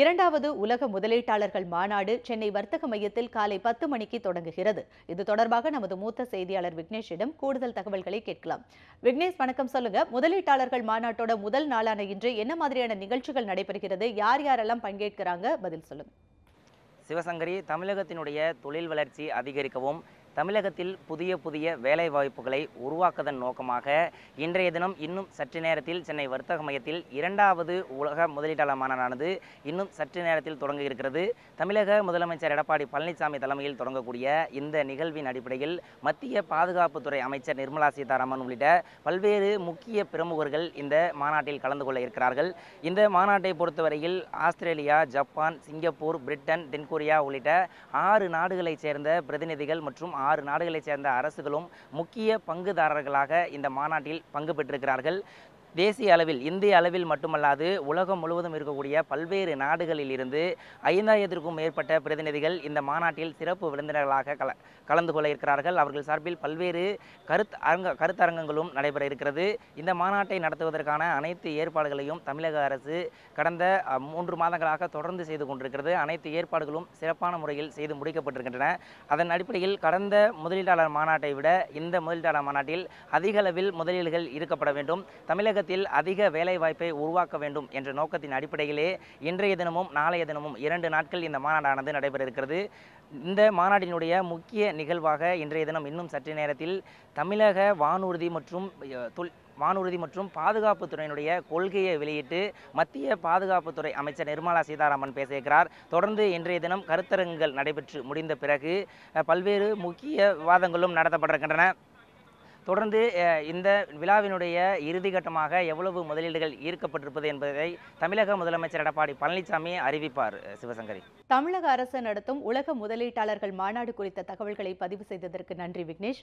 இரண்டாவது உலக முதலீட்டாளர்கள் மாநாடு சென்னை வர்த்தக மையத்தில் காலை பத்து மணிக்கு தொடங்குகிறது. இது தொடர்பாக நமது மூத்த செய்தியாளர் விக்னேஷிடம் கூடுதல் தகவல்களை கேட்கலாம். விக்னேஷ் வணக்கம். சொல்லுங்க. முதலீட்டாளர்கள் மாநாட்டோட முதல் நாளான இன்று என்ன மாதிரியான நிகழ்ச்சிகள் நடைபெறுகிறது? யார் யாரெல்லாம் பங்கேற்கிறாங்க? பதில் சொல்லுங்க. சிவசங்கரி தமிழகத்தினுடைய தொழில் வளர்ச்சி அதிகரிக்கவும் தமிழகத்தில் புதிய புதிய வேலை வாய்ப்புகளை உருவாக்குவதன் நோக்கமாக இன்றைய தினம் இன்னும் சற்று நேரத்தில் சென்னை வர்த்தக மையத்தில் இரண்டாவது உலக முதலீட்டாளர் மாநாடானது இன்னும் சற்று நேரத்தில் தொடங்க இருக்கிறது. தமிழக முதலமைச்சர் எடப்பாடி பழனிசாமி தலைமையில் தொடங்கக்கூடிய இந்த நிகழ்வின் அடிப்படையில் மத்திய பாதுகாப்புத்துறை அமைச்சர் நிர்மலா சீதாராமன் உள்ளிட்ட பல்வேறு முக்கிய பிரமுகர்கள் இந்த மாநாட்டில் கலந்து கொள்ள இருக்கிறார்கள். இந்த மாநாட்டை பொறுத்தவரையில் ஆஸ்திரேலியா ஜப்பான் சிங்கப்பூர் பிரிட்டன் தென்கொரியா உள்ளிட்ட ஆறு நாடுகளைச் சேர்ந்த பிரதிநிதிகள் மற்றும் ஆறு நாடுகளைச் சேர்ந்த அரசுகளும் முக்கிய பங்குதாரர்களாக இந்த மாநாட்டில் பங்கு பெற்றிருக்கிறார்கள். தேசிய அளவில் இந்திய அளவில் மட்டுமல்லாது உலகம் முழுவதும் இருக்கக்கூடிய பல்வேறு நாடுகளில் இருந்து ஐந்தாயிரத்திற்கும் மேற்பட்ட பிரதிநிதிகள் இந்த மாநாட்டில் சிறப்பு விருந்தினர்களாக கல கலந்து கொள்ள இருக்கிறார்கள். அவர்கள் சார்பில் பல்வேறு கருத்து அரங்க கருத்தரங்கங்களும் நடைபெற இருக்கிறது. இந்த மாநாட்டை நடத்துவதற்கான அனைத்து ஏற்பாடுகளையும் தமிழக அரசு கடந்த மூன்று மாதங்களாக தொடர்ந்து செய்து கொண்டிருக்கிறது. அனைத்து ஏற்பாடுகளும் சிறப்பான முறையில் செய்து முடிக்கப்பட்டிருக்கின்றன. அதன் அடிப்படையில் கடந்த முதலீட்டாளர் மாநாட்டை விட இந்த முதலீட்டாளர் மாநாட்டில் அதிக அளவில் முதலீடுகள் இருக்கப்பட வேண்டும். தமிழக தமிழகத்தில் அதிக வேலைவாய்ப்பை உருவாக்க வேண்டும் என்ற நோக்கத்தின் அடிப்படையிலே இன்றைய தினமும் நாளைய தினமும் இரண்டு நாட்கள் இந்த மாநாடானது நடைபெற இருக்கிறது இந்த மாநாட்டினுடைய முக்கிய நிகழ்வாக இன்றைய தினம் இன்னும் சற்று நேரத்தில் தமிழக வானூர்தி மற்றும் வானூர்தி மற்றும் பாதுகாப்பு துறையினுடைய கொள்கையை வெளியிட்டு மத்திய பாதுகாப்புத்துறை அமைச்சர் நிர்மலா சீதாராமன் பேசியிருக்கிறார். தொடர்ந்து இன்றைய தினம் கருத்தரங்குகள் நடைபெற்று முடிந்த பிறகு பல்வேறு முக்கிய விவாதங்களும் நடத்தப்பட்டிருக்கின்றன. தொடர்ந்து அஹ், இந்த விழாவினுடைய இறுதி கட்டமாக எவ்வளவு முதலீடுகள் ஈர்க்கப்பட்டிருப்பது என்பதை தமிழக முதலமைச்சர் எடப்பாடி பழனிசாமி அறிவிப்பார் சிவசங்கரி. தமிழக அரசு நடத்தும் உலக முதலீட்டாளர்கள் மாநாடு குறித்த தகவல்களை பதிவு செய்ததற்கு நன்றி விக்னேஷ்.